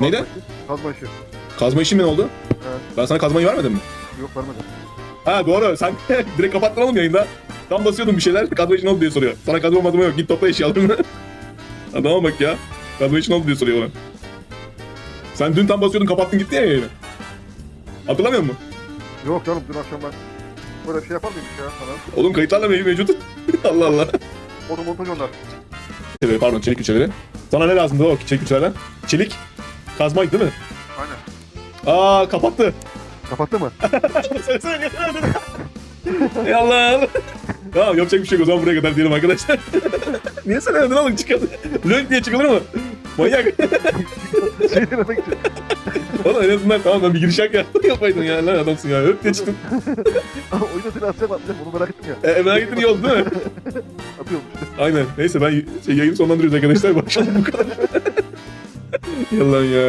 Neydi? Kazma işi. Kazma işin mi ne oldu? Evet. Ben sana kazmayı vermedim mi? Yok vermedi. Ha doğru sen direkt kapattın oğlum yayında. Tam basıyordum bir şeyler kazma işin oldu diye soruyor. Sana kazma mazma yok git topla eşyalarını. Adama bak ya. Kazma işin oldu diye soruyor bana. Sen dün tam basıyordun kapattın gitti ya yayını. Hatırlamıyor musun? Yok canım dün akşam ben böyle bir şey yapar mıymış ya sana? Oğlum kayıtlarla mı mevcut? Allah Allah. Onu montaj onlar. Pardon çelik güçleri. Sana ne lazımdı o çelik güçlerden? Çelik. Kazmaydı değil mi? Aynen. Aa kapattı. Kapattı mı? Ey Allah. Tamam yapacak bir şey yok o zaman buraya kadar diyelim arkadaşlar. niye söylemedin oğlum çıkalım. Lönk diye çıkılır mı? Manyak. şey denemek için. oğlum en azından tamam ben bir giriş yap yapaydın ya. Lan adamsın ya. Öp diye çıktın. Ama oyunda seni atacağım atacağım onu merak ettim ya. E, merak ettin iyi oldu değil mi? Atıyorum. Aynen. Neyse ben şey, yayını sonlandırıyoruz arkadaşlar. Başladık bu kadar. Yalan ya.